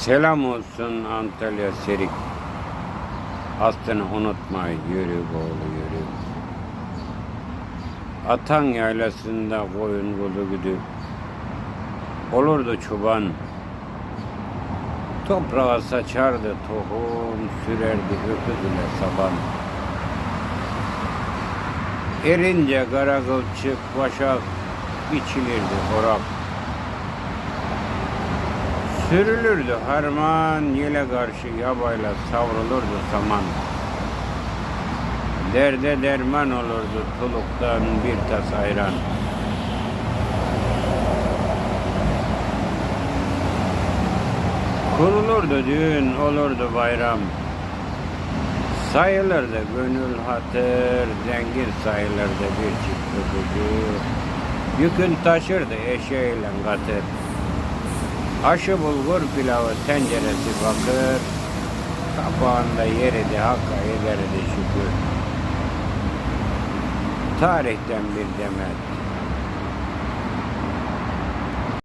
Selam olsun Antalya Serik. Aslını unutma yürü oğlu yürü. Atan yaylasında koyun kuzu güdü. Olurdu çoban. Toprağa saçardı tohum, sürerdi öküz saban. Erince kara kılçık, başak, biçilirdi orak. Sürülürdü harman, yele karşı yabayla savrulurdu saman. Derde derman olurdu tuluktan bir tas ayran. Kurulurdu düğün, olurdu bayram. Sayılırdı gönül hatır, zengin sayılırdı bir çift kuzu. Yükün taşırdı eşeğiyle katır. Aşı bulgur pilavı tenceresi bakır. Kapağında yeridi hakka ederdi şükür. Tarihten bir demet.